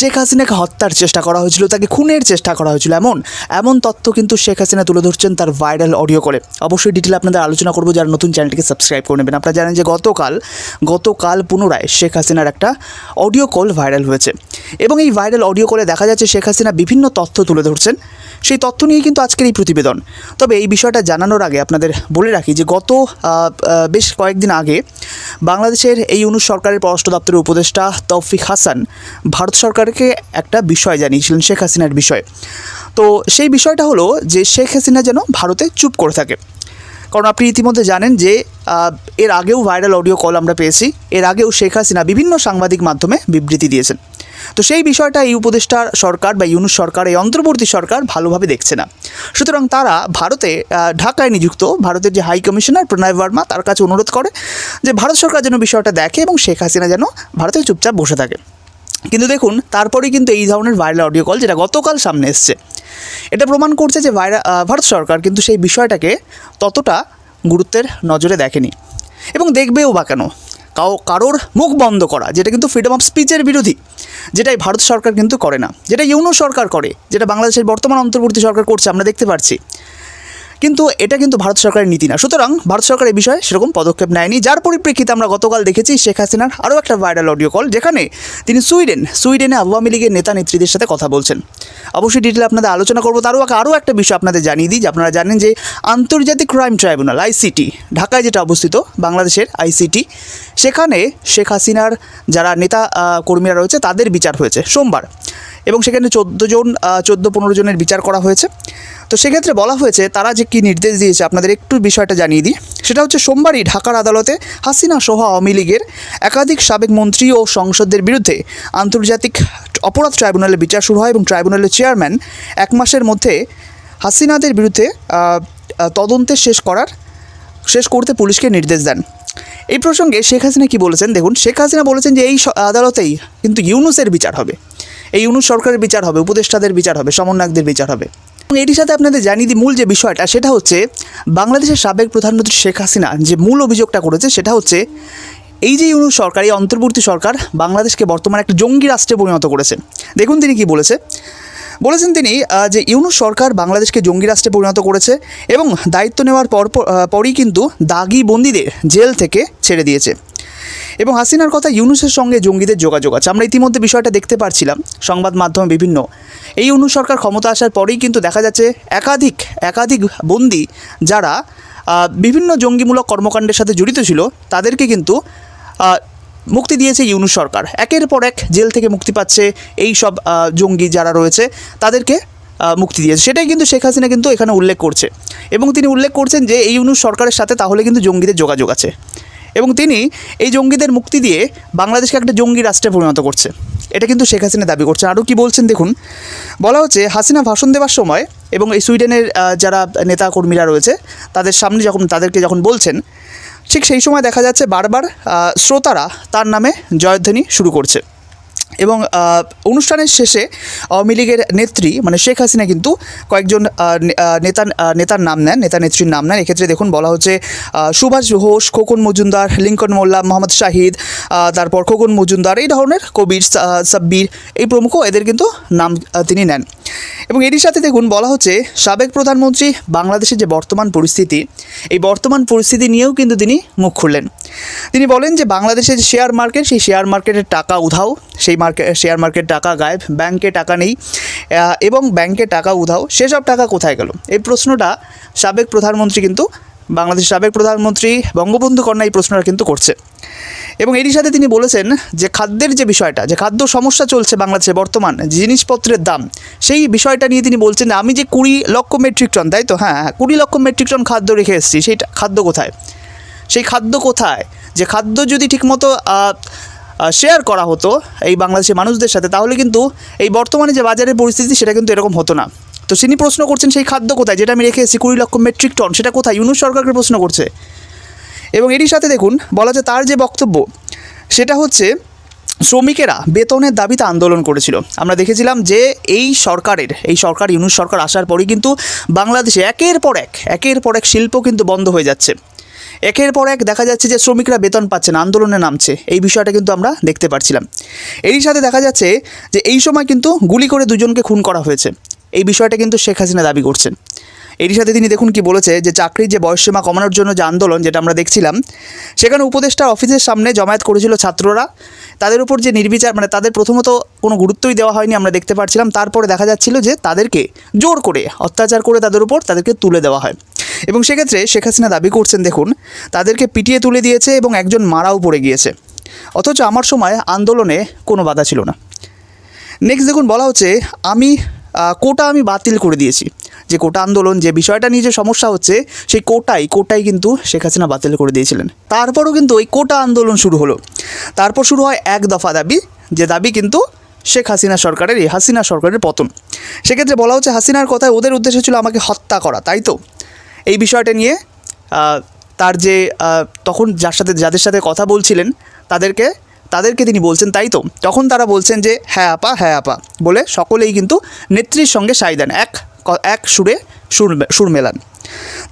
শেখ হাসিনাকে হত্যার চেষ্টা করা হয়েছিল, তাকে খুনের চেষ্টা করা হয়েছিল, এমন এমন তথ্য কিন্তু শেখ হাসিনা তুলে ধরছেন তার ভাইরাল অডিও করে অবশ্যই ডিটেলে আপনাদের আলোচনা করব, যারা নতুন চ্যানেলটিকে সাবস্ক্রাইব করে নেবেন। আপনারা জানেন যে গতকাল গতকাল পুনরায় শেখ হাসিনার একটা অডিও কল ভাইরাল হয়েছে। এবং এই ভাইরাল অডিও কলে দেখা যাচ্ছে শেখ হাসিনা বিভিন্ন তথ্য তুলে ধরছেন। সেই তথ্য নিয়ে কিন্তু আজকের এই প্রতিবেদন। তবে এই বিষয়টা জানানোর আগে আপনাদের বলে রাখি যে গত বেশ কয়েকদিন আগে বাংলাদেশের এই অনু সরকারের পররাষ্ট্র দপ্তরের উপদেষ্টা তৌফিক হাসান ভারত সরকারকে একটা বিষয় জানিয়েছিলেন, শেখ হাসিনার বিষয়ে। তো সেই বিষয়টা হলো যে শেখ হাসিনা যেন ভারতে চুপ করে থাকে। কারণ আপনি ইতিমধ্যে জানেন যে এর আগেও ভাইরাল অডিও কল আমরা পেয়েছি। এর আগেও শেখ হাসিনা বিভিন্ন সাংবাদিক মাধ্যমে বিবৃতি দিয়েছেন। তো সেই বিষয়টা এই উপদেষ্টার সরকার বা ইউনুস সরকার, এই অন্তর্বর্তী সরকার ভালোভাবে দেখছে না। সুতরাং তারা ভারতে ঢাকায় নিযুক্ত, ভারতের যে হাই কমিশনার প্রণয় বর্মা, তার কাছে অনুরোধ করে যে ভারত সরকার যেন বিষয়টা দেখে এবং শেখ হাসিনা যেন ভারতে চুপচাপ বসে থাকে। কিন্তু দেখুন তারপরেই কিন্তু এই ধরনের ভাইরাল অডিও কল যেটা গতকাল সামনে এসছে, এটা প্রমাণ করছে যে ভাইরা ভারত সরকার কিন্তু সেই বিষয়টাকে ততটা গুরুত্বের নজরে দেখেনি। এবং দেখবেও বা কেন? কারোর মুখ বন্ধ করা, যেটা কিন্তু ফ্রিডম অফ স্পিচের বিরোধী। যেটাই ভারত সরকার কিন্তু করে না, যেটা ইউনো সরকার করে, যেটা বাংলাদেশের বর্তমান অন্তর্বর্তী সরকার করছে, আমরা দেখতে পাচ্ছি কিন্তু এটা কিন্তু ভারত সরকারের নীতি না। সুতরাং ভারত সরকার বিষয়ে সেরকম পদক্ষেপ নেয়নি। যার পরিপ্রেক্ষিতে আমরা গতকাল দেখেছি শেখ হাসিনার আরও একটা ভাইরাল অডিও কল যেখানে তিনি সুইডেন, সুইডেনে আওয়ামী লীগের নেতা নেত্রীদের সাথে কথা বলছেন। অবশ্যই ডিটেলে আপনাদের আলোচনা করব। তারও আগে আরও একটা বিষয় আপনাদের জানিয়ে দিই, যে আপনারা জানেন যে আন্তর্জাতিক ক্রাইম ট্রাইব্যুনাল আইসিটি ঢাকায় যেটা অবস্থিত, বাংলাদেশের আইসিটি সেখানে শেখ হাসিনার যারা নেতা কর্মীরা রয়েছে, তাদের বিচার হয়েছে। সোমবার এবং সেখানে চোদ্দ জন চোদ্দ পনেরো জনের বিচার করা হয়েছে। তো সেক্ষেত্রে বলা হয়েছে তারা যে কী নির্দেশ দিয়েছে আপনাদের একটু বিষয়টা জানিয়ে দিই। সেটা হচ্ছে সোমবারই ঢাকার আদালতে হাসিনা সহ আওয়ামী লীগের একাধিক সাবেক মন্ত্রী ও সংসদদের বিরুদ্ধে আন্তর্জাতিক অপরাধ ট্রাইব্যুনালে বিচার শুরু হয় এবং ট্রাইব্যুনালের চেয়ারম্যান এক মাসের মধ্যে হাসিনাদের বিরুদ্ধে আহ, শেষ করার শেষ করতে পুলিশকে নির্দেশ দেন। এই প্রসঙ্গে শেখ হাসিনা কি বলেছেন? দেখুন শেখ হাসিনা বলেছেন যে এই আদালতেই কিন্তু ইউনুসের বিচার হবে। এই ইউনুস সরকারের বিচার হবে, উপদেষ্টাদের বিচার হবে, সমন্বয়কদের বিচার হবে। এবং এটির সাথে আপনাদের জানিয়ে দিই মূল যে বিষয়টা, সেটা হচ্ছে বাংলাদেশের সাবেক প্রধানমন্ত্রী শেখ হাসিনা যে মূল অভিযোগটা করেছে, সেটা হচ্ছে এই যে ইউনুস সরকার, এই অন্তর্বর্তী সরকার বাংলাদেশকে বর্তমানে একটা জঙ্গি রাষ্ট্রে পরিণত করেছে। দেখুন তিনি কি বলেছে। বলেছেন তিনি যে ইউনুস সরকার বাংলাদেশকে জঙ্গি রাষ্ট্রে পরিণত করেছে এবং দায়িত্ব নেওয়ার পর, পর- পরই কিন্তু দাগি বন্দীদের জেল থেকে ছেড়ে দিয়েছে। এবং হাসিনার কথা ইউনুসের সঙ্গে জঙ্গিদের যোগাযোগ আছে। আমরা ইতিমধ্যে বিষয়টা দেখতে পারছিলাম সংবাদ মাধ্যমে বিভিন্ন। এই ইউনুস সরকার ক্ষমতা আসার পরেই কিন্তু দেখা যাচ্ছে একাধিক একাধিক বন্দি যারা বিভিন্ন জঙ্গিমূলক কর্মকাণ্ডের সাথে জড়িত ছিল, তাদেরকে কিন্তু মুক্তি দিয়েছে ইউনুস সরকার। একের পর এক জেল থেকে মুক্তি পাচ্ছে এই সব জঙ্গি যারা রয়েছে, তাদেরকে মুক্তি দিয়েছে। সেটাই কিন্তু শেখ হাসিনা কিন্তু এখানে উল্লেখ করছে। এবং তিনি উল্লেখ করছেন যে এই ইউনুস সরকারের সাথে তাহলে কিন্তু জঙ্গিদের যোগাযোগ আছে। এবং তিনি এই জঙ্গিদের মুক্তি দিয়ে বাংলাদেশকে একটা জঙ্গি রাষ্ট্রে পরিণত করছে। এটা কিন্তু শেখ হাসিনা দাবি করছে আরও কি বলছেন দেখুন, বলা হচ্ছে হাসিনা ভাষণ দেওয়ার সময় এবং এই সুইডেনের যারা নেতা কর্মীরা রয়েছে, তাদের সামনে যখন তাদেরকে যখন বলছেন, ঠিক সেই সময় দেখা যাচ্ছে বারবার শ্রোতারা তার নামে জয়ধ্বনি শুরু করছে। এবং অনুষ্ঠানের শেষে আওয়ামী লীগের নেত্রী মানে শেখ হাসিনা কিন্তু কয়েকজন নেতা নেতার নাম নেন, নেতা নেত্রীর নাম নেন। এক্ষেত্রে দেখুন বলা হচ্ছে সুভাষ ঘোষ, খোকন মজুমদার, লিঙ্কন মোল্লা, মোহাম্মদ শাহিদ তারপর খোকন মজুমদার, এই ধরনের কবির সাব্বির, এই প্রমুখ এদের কিন্তু নাম তিনি নেন। এবং এরই সাথে দেখুন বলা হচ্ছে, সাবেক প্রধানমন্ত্রী বাংলাদেশের যে বর্তমান পরিস্থিতি, এই বর্তমান পরিস্থিতি নিয়েও কিন্তু তিনি মুখ খুললেন। তিনি বলেন যে বাংলাদেশের যে শেয়ার মার্কেট সেই শেয়ার মার্কেটের টাকা উধাও। সেই মার্কেট শেয়ার মার্কেট টাকা গায়েব ব্যাংকে টাকা নেই। এবং ব্যাংকে টাকা উধাও। সেসব টাকা কোথায় গেল? এই প্রশ্নটা সাবেক প্রধানমন্ত্রী কিন্তু, বাংলাদেশের সাবেক প্রধানমন্ত্রী বঙ্গবন্ধু কন্যা এই প্রশ্নটা কিন্তু করছে। এবং এরই সাথে তিনি বলেছেন যে খাদ্যের যে বিষয়টা, যে খাদ্য সমস্যা চলছে বাংলাদেশে বর্তমান জিনিসপত্রের দাম, সেই বিষয়টা নিয়ে তিনি বলছেন আমি যে কুড়ি লক্ষ মেট্রিক টন তাই তো? হ্যাঁ হ্যাঁ কুড়ি লক্ষ মেট্রিক টন খাদ্য রেখে এসেছি, সেই খাদ্য কোথায়? সেই খাদ্য কোথায়? যে খাদ্য যদি ঠিকমতো শেয়ার করা হতো এই বাংলাদেশের মানুষদের সাথে, তাহলে কিন্তু এই বর্তমানে যে বাজারের পরিস্থিতি, সেটা কিন্তু এরকম হতো না। তো তিনি প্রশ্ন করছেন সেই খাদ্য কোথায়? যেটা আমি রেখে এসেছি, কুড়ি লক্ষ মেট্রিক টন, সেটা কোথায়? ইউনুস সরকারকে প্রশ্ন করছে। এবং এরই সাথে দেখুন, বলা যায় তার যে বক্তব্য, সেটা হচ্ছে শ্রমিকেরা বেতনের দাবিতে আন্দোলন করেছিল। আমরা দেখেছিলাম যে এই সরকারের, এই সরকার, ইউনুস সরকার আসার পরই কিন্তু বাংলাদেশে একের পর এক, একের পর এক শিল্প কিন্তু বন্ধ হয়ে যাচ্ছে। একের পর এক দেখা যাচ্ছে যে শ্রমিকরা বেতন পাচ্ছে না, আন্দোলনে নামছে। এই বিষয়টা কিন্তু আমরা দেখতে পাচ্ছিলাম এরই সাথে দেখা যাচ্ছে যে এই সময় কিন্তু গুলি করে দুজনকে খুন করা হয়েছে। এই বিষয়টা কিন্তু শেখ হাসিনা দাবি করছেন। এরই সাথে তিনি দেখুন কি বলেছে যে চাকরির যে বয়সসীমা কমানোর জন্য যে আন্দোলন যেটা আমরা দেখছিলাম, সেখানে উপদেষ্টার অফিসের সামনে জমায়েত করেছিল ছাত্ররা। তাদের উপর যে নির্বিচার মানে তাদের প্রথমত কোনো গুরুত্বই দেওয়া হয়নি আমরা দেখতে পাচ্ছিলাম তারপরে দেখা যাচ্ছিল যে তাদেরকে জোর করে অত্যাচার করে তাদের উপর তাদেরকে তুলে দেওয়া হয়। এবং সেক্ষেত্রে শেখ হাসিনা দাবি করছেন, দেখুন, তাদেরকে পিটিয়ে তুলে দিয়েছে এবং একজন মারাও পড়ে গিয়েছে। অথচ আমার সময় আন্দোলনে কোনো বাধা ছিল না। নেক্সট দেখুন, বলা হচ্ছে, আমি কোটা আমি বাতিল করে দিয়েছি। যে কোটা আন্দোলন, যে বিষয়টা নিয়ে যে সমস্যা হচ্ছে, সেই কোটাই কোটাই কিন্তু শেখ হাসিনা বাতিল করে দিয়েছিলেন। তারপরও কিন্তু ওই কোটা আন্দোলন শুরু হলো। তারপর শুরু হয় এক দফা দাবি, যে দাবি কিন্তু শেখ হাসিনা সরকারের, এই হাসিনা সরকারের পতন। সেক্ষেত্রে বলা হচ্ছে, হাসিনার কথায় ওদের উদ্দেশ্য ছিল আমাকে হত্যা করা, তাই তো? এই বিষয়টা নিয়ে তার যে তখন যার সাথে, যাদের সাথে কথা বলছিলেন, তাদেরকে তাদেরকে তিনি বলছেন, তাই তো? তখন তারা বলছেন যে হ্যাঁ আপা হ্যাঁ আপা, বলে সকলেই কিন্তু নেত্রীর সঙ্গে সাই দেন, এক এক সুরে সুর সুর মেলান।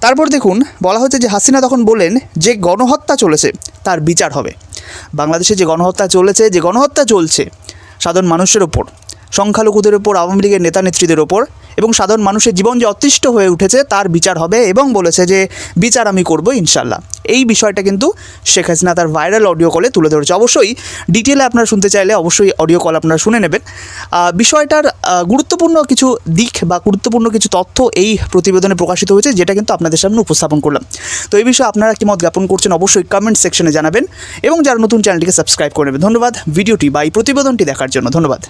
তারপর দেখুন, বলা হচ্ছে যে হাসিনা তখন বলেন যে গণহত্যা চলেছে, তার বিচার হবে। বাংলাদেশে যে গণহত্যা চলেছে, যে গণহত্যা চলছে, সাধারণ মানুষের ওপর। সংখ্যালঘুদের ওপর আওয়ামী লীগের নেতা নেত্রীদের ওপর এবং সাধারণ মানুষের জীবন যে অতিষ্ঠ হয়ে উঠেছে তার বিচার হবে এবং বলেছে যে বিচার আমি করব ইনশাল্লাহ এই বিষয়টা কিন্তু শেখ হাসিনা তার ভাইরাল অডিও কলে তুলে ধরেছে। অবশ্যই ডিটেলে আপনারা শুনতে চাইলে অবশ্যই অডিও কল আপনারা শুনে নেবেন। বিষয়টার গুরুত্বপূর্ণ কিছু দিক বা গুরুত্বপূর্ণ কিছু তথ্য এই প্রতিবেদনে প্রকাশিত হয়েছে, যেটা কিন্তু আপনাদের সামনে উপস্থাপন করলাম। তো এই বিষয়ে আপনারা কি মত জ্ঞাপন করছেন অবশ্যই কমেন্ট সেকশনে জানাবেন এবং যারা নতুন চ্যানেলটিকে সাবস্ক্রাইব করে নেবেন। ধন্যবাদ। ভিডিওটি বা এই প্রতিবেদনটি দেখার জন্য ধন্যবাদ।